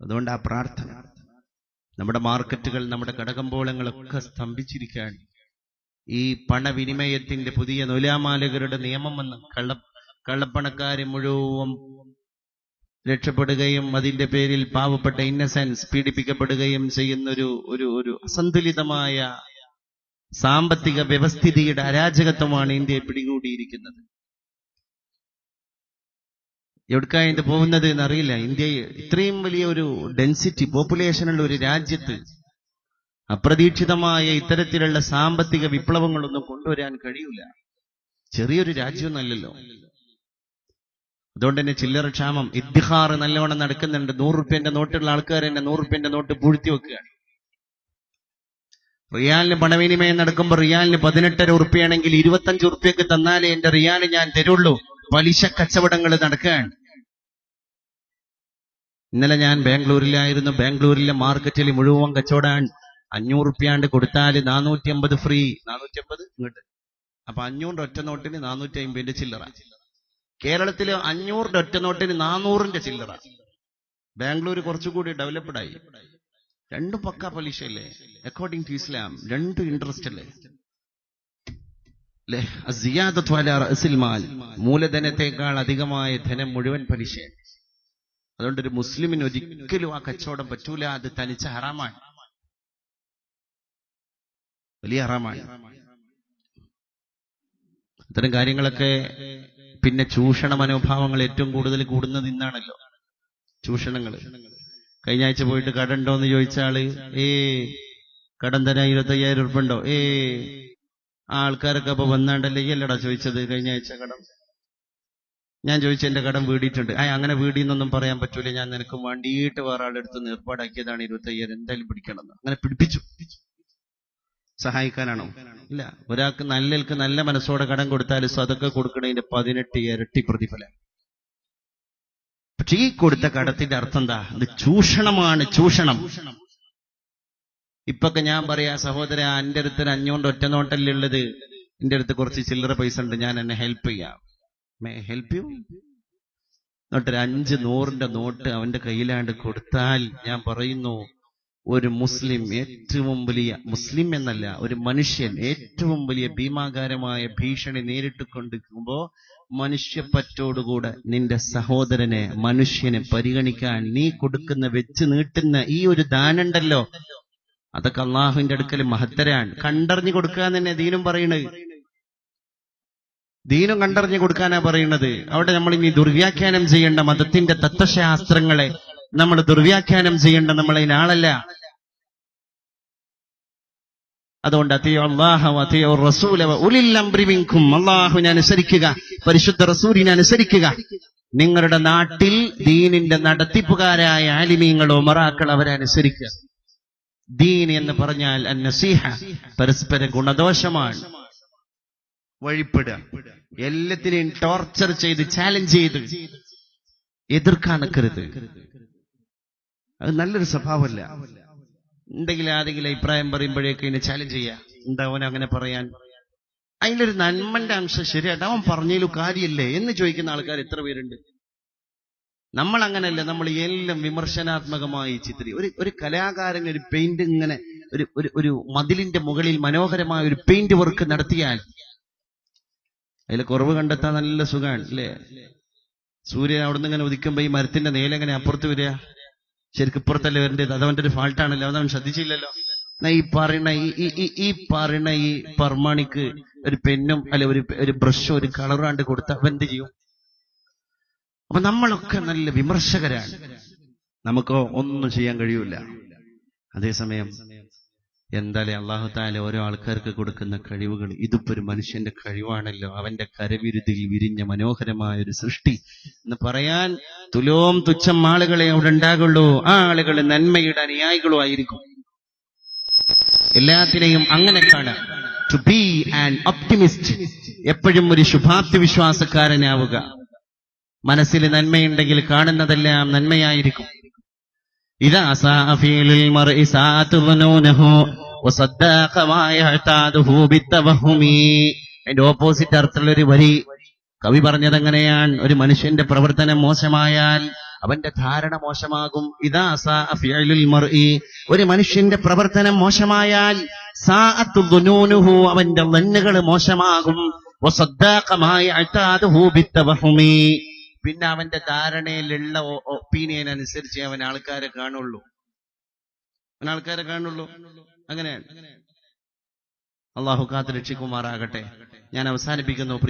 അതുകൊണ്ട് ആ പ്രാർത്ഥന നമ്മുടെ മാർക്കറ്റുകൾ നമ്മുടെ കടകമ്പോളങ്ങളൊക്കെ സ്തംഭിച്ചിരിക്കുകയാണ് ഈ പണവിനിമയത്തിന്റെ പുതിയ നൂലാമാലകരുടെ നിയമം വന്ന് കള്ള കള്ളപ്പണക്കാരെ മുഴുവൻ രക്ഷപ്പെടുകയും അതിന്റെ പേരിൽ പാവപ്പെട്ട ഇന്നസെൻസ് പീഡിപ്പിക്കപ്പെടുകയും ചെയ്യുന്ന ഒരു ഒരു ഒരു അസന്തുലിതമായ സാമ്പത്തിക വ്യവസ്ഥിതിയുടെ അരാജകത്വമാണ് ഇന്ത്യയെ പിടികൂടിയിരിക്കുന്നത്. എവിടേക്കാ ഇത് പോകുന്നത് എന്നറിയില്ല. ഇന്ത്യ ഇത്രയും വലിയ ഒരു ഡെൻസിറ്റി പോപ്പുലേഷനുള്ള ഒരു രാജ്യത്ത് അപ്രതീക്ഷിതമായ ഇത്തരത്തിലുള്ള സാമ്പത്തിക വിപ്ലവങ്ങളൊന്നും കൊണ്ടുവരാൻ കഴിയൂല. ചെറിയൊരു രാജ്യമൊന്നല്ലല്ലോ അതുകൊണ്ട് തന്നെ ചില്ലറ ക്ഷാമം ഇത്തിഹാർ നല്ലവണ്ണം നടക്കുന്നുണ്ട്. നൂറ് റുപ്യന്റെ നോട്ടുള്ള ആൾക്കാർ തന്നെ നൂറ് റുപ്യന്റെ നോട്ട് പൂഴ്ത്തി വെക്കുകയാണ്. റിയാലിന് പണവിനിമയം നടക്കുമ്പോൾ റിയാലിന് പതിനെട്ടര ഉറുപ്പ്യാണെങ്കിൽ ഇരുപത്തഞ്ച് ഉറുപ്പ്യക്ക് തന്നാലേ എന്റെ റിയാൽ ഞാൻ തരുള്ളൂ. പലിശ കച്ചവടങ്ങൾ നടക്കുകയാണ്. ഇന്നലെ ഞാൻ ബാംഗ്ലൂരിലായിരുന്നു. ബാംഗ്ലൂരിലെ മാർക്കറ്റിൽ മുഴുവൻ കച്ചവടമാണ്. അഞ്ഞൂറ് റുപ്യാണ്ട് കൊടുത്താൽ നാനൂറ്റി അമ്പത് ഫ്രീ. നാനൂറ്റി അമ്പത് ഇങ്ങോട്ട്. അപ്പൊ അഞ്ഞൂറിന്റെ ഒറ്റ നോട്ടിന് നാനൂറ്റി അമ്പതിന്റെ ചില്ലറ. കേരളത്തിലെ അഞ്ഞൂറിന്റെ ഒറ്റ നോട്ടിന് നാനൂറിന്റെ ചില്ലറ. ബാംഗ്ലൂർ കുറച്ചുകൂടി ഡെവലപ്ഡ് ആയി. രണ്ടും പക്ക പലിശയല്ലേ? അക്കോർഡിംഗ് ടു ഇസ്ലാം രണ്ടും ഇൻട്രസ്റ്റ് അല്ലേ? മൂലധനത്തെക്കാൾ അധികമായ ധനം മുഴുവൻ പലിശ. അതുകൊണ്ട് ഒരു മുസ്ലിമിന് ഒരിക്കലും ആ കച്ചവടം പറ്റൂല അത് തനിച്ച ഹറാമാണ്. വലിയ ഹറാമാണ്. ഇത്തരം കാര്യങ്ങളൊക്കെ പിന്നെ ചൂഷണ മനോഭാവങ്ങൾ ഏറ്റവും കൂടുതൽ കൂടുന്നത് ഇന്നാണല്ലോ. ചൂഷണങ്ങൾ. കഴിഞ്ഞ ആഴ്ച പോയിട്ട് കട ഉണ്ടോ എന്ന് ചോദിച്ച ആൾ ഏ കടം തരാൻ ഇരുപത്തയ്യായിരം ഉറപ്പുണ്ടോ ഏ ആ ആൾക്കാരൊക്കെ അപ്പൊ വന്നാണ്ടല്ലേ അല്ലടാ ചോദിച്ചത് കഴിഞ്ഞ ആഴ്ച കടം? ഞാൻ ചോദിച്ച എന്റെ കടം വീടിയിട്ടുണ്ട്. ആ അങ്ങനെ വീടിന്നൊന്നും പറയാൻ പറ്റൂല. ഞാൻ നിനക്ക് വേണ്ടിയിട്ട് വേറെ ആളെടുത്ത് ഏർപ്പാടാക്കിയതാണ് ഇരുപത്തി അയ്യായിരം എന്തായാലും പിടിക്കണമെന്ന്. അങ്ങനെ പിടിപ്പിച്ചു. സഹായിക്കാനാണോ? ഇല്ല. ഒരാൾക്ക് നല്ലൽക്ക് നല്ല മനസ്സോടെ കടം കൊടുത്താൽ സ്വതൊക്കെ കൊടുക്കണതിന്റെ പതിനെട്ട് ഇരട്ടി പ്രതിഫലം. പക്ഷെ ഈ കൊടുത്ത കടത്തിന്റെ അർത്ഥം എന്താ? അത് ചൂഷണമാണ് ചൂഷണം. ഇപ്പൊക്കെ ഞാൻ പറയാ സഹോദര എന്റെ അടുത്ത് അഞ്ഞൂറിന്റെ ഒറ്റ നോട്ടല്ലേ ഉള്ളത്. എന്റെ അടുത്ത് കുറച്ച് ചില്ലറ പൈസ ഉണ്ട് ഞാൻ എന്നെ ഹെൽപ്പ് ചെയ്യാം. മേ ഹെൽപ്പ് യു എന്നിട്ടൊരു അഞ്ച് നൂറിന്റെ നോട്ട് അവന്റെ കയ്യിലാണ്ട് കൊടുത്താൽ ഞാൻ പറയുന്നു ഒരു മുസ്ലിം ഏറ്റവും വലിയ മുസ്ലിം എന്നല്ല ഒരു മനുഷ്യൻ ഏറ്റവും വലിയ ഭീമാകാരമായ ഭീഷണി നേരിട്ട് കൊണ്ടിരിക്കുമ്പോ മനുഷ്യപ്പറ്റോടുകൂടെ നിന്റെ സഹോദരനെ മനുഷ്യനെ പരിഗണിക്കാൻ നീ കൊടുക്കുന്ന വെച്ച് നീട്ടുന്ന ഈ ഒരു ദാനുണ്ടല്ലോ അതൊക്കെ അള്ളാഹുവിന്റെ അടുക്കൽ മഹത്തരാണ്. കണ്ടറിഞ്ഞു കൊടുക്കുക തന്നെ ദീനും പറയണത്. ദീനും കണ്ടറിഞ്ഞു കൊടുക്കാനാ പറയുന്നത് അവിടെ നമ്മൾ ഇനി ദുർവ്യാഖ്യാനം ചെയ്യേണ്ട മതത്തിന്റെ തത്വശാസ്ത്രങ്ങളെ നമ്മൾ ദുർവ്യാഖ്യാനം ചെയ്യേണ്ട നമ്മളതിനാളല്ല അതുകൊണ്ട് അള്ളാഹുവിനെ അനുസരിക്കുക. പരിശുദ്ധ റസൂലിനെ അനുസരിക്കുക. നിങ്ങളുടെ നാട്ടിൽ ദീനിന്റെ നടത്തിപ്പുകാരായ ആലിമീങ്ങളോ മറാക്കൾ അവരെ അനുസരിക്കുക. ദീൻ എന്ന് പറഞ്ഞാൽ അന്നസീഹ പരസ്പര ഗുണദോഷമാണ്. വഴിപ്പെടുക. എല്ലാത്തിനെയും ടോർച്ചർ ചെയ്ത് ചാലഞ്ച് ചെയ്ത് എതിർക്കാൻ നിൽക്കരുത് അത് നല്ലൊരു സ്വഭാവമല്ല. ഉണ്ടെങ്കിൽ ആരെങ്കിലും അഭിപ്രായം പറയുമ്പോഴേക്ക് ഇതിനെ ചാലഞ്ച് ചെയ്യാ എന്താ അവൻ അങ്ങനെ പറയാൻ? അതിലൊരു നന്മന്റെ അംശം ശരിയായിട്ട് അവൻ പറഞ്ഞതിലും കാര്യമില്ലേ? എന്ന് ചോദിക്കുന്ന ആൾക്കാർ എത്ര പേരുണ്ട്? നമ്മൾ അങ്ങനെയല്ല നമ്മൾ എല്ലാം വിമർശനാത്മകമായി ചിത്രി ഒരു ഒരു കലാകാരൻ ഒരു പെയിന്റ് ഇങ്ങനെ ഒരു ഒരു ഒരു മതിലിന്റെ മുകളിൽ മനോഹരമായ ഒരു പെയിന്റ് വർക്ക് നടത്തിയാൽ അതിൽ കുറവ് കണ്ടെത്താൻ നല്ല സുഖമാണ് അല്ലേ? സൂര്യൻ അവിടുന്ന് ഇങ്ങനെ ഉദിക്കുമ്പോ ഈ മരത്തിന്റെ നേലെങ്ങനെ അപ്പുറത്ത് വരിക? ശരിക്കും ഇപ്പുറത്തല്ലേ വരേണ്ടത്? അതവന്റെ ഒരു ഫാൾട്ടാണല്ലോ അതവൻ ശ്രദ്ധിച്ചില്ലല്ലോ. എന്നാ ഈ പറയണ ഈ ഈ- പറയണ ഈ പർമാണിക്ക് ഒരു പെന്നും അല്ലെ ഒരു ഒരു ബ്രഷോ ഒരു കളറാണ്ട് കൊടുത്ത അവൻ എന്ത് ചെയ്യും? അപ്പൊ നമ്മളൊക്കെ നല്ല വിമർശകരാണ്. നമുക്ക് ഒന്നും ചെയ്യാൻ കഴിയൂല. അതേസമയം എന്തായാലും അള്ളാഹു താല ഓരോ ആൾക്കാർക്ക് കൊടുക്കുന്ന കഴിവുകൾ ഇതിപ്പോ ഒരു മനുഷ്യന്റെ കഴിവാണല്ലോ. അവന്റെ കരവിരുതിൽ വിരിഞ്ഞ മനോഹരമായ ഒരു സൃഷ്ടി എന്ന് പറയാൻ തുലോം തുച്ഛം ആളുകളെ അവിടെ ഉണ്ടാകുള്ളൂ. ആ ആളുകൾ നന്മയുടെ അനുയായികളും ആയിരിക്കും. എല്ലാത്തിനെയും അങ്ങനെ കാണാം. ടു ബി ആൻ ഒപ്റ്റിമിസ്റ്റ് എപ്പോഴും ഒരു ശുഭാപ്തി വിശ്വാസക്കാരനാവുക മനസ്സിൽ നന്മയുണ്ടെങ്കിൽ കാണുന്നതെല്ലാം നന്മയായിരിക്കും. അതിന്റെ ഓപ്പോസിറ്റ് അർത്ഥമുള്ള ഒരു വരി. കവി പറഞ്ഞതെങ്ങനെയാണ്. ഒരു മനുഷ്യന്റെ പ്രവർത്തനം മോശമായാൽ അവന്റെ ധാരണ മോശമാകും. ഇതാ ഒരു മനുഷ്യന്റെ പ്രവർത്തനം മോശമായാൽ അവന്റെ ലന്നുകൾ മോശമാകും. പിന്നെ അവന്റെ ധാരണയിലുള്ള ഒപ്പീനിയൻ അനുസരിച്ച് അവൻ ആൾക്കാരെ കാണുള്ളൂ. അവൻ ആൾക്കാരെ കാണുള്ളൂ. അങ്ങനെയാണ് അള്ളാഹു കാത്ത് രക്ഷിക്കുമാറാകട്ടെ. ഞാൻ അവസാനിപ്പിക്കുന്നു. പ്രിയ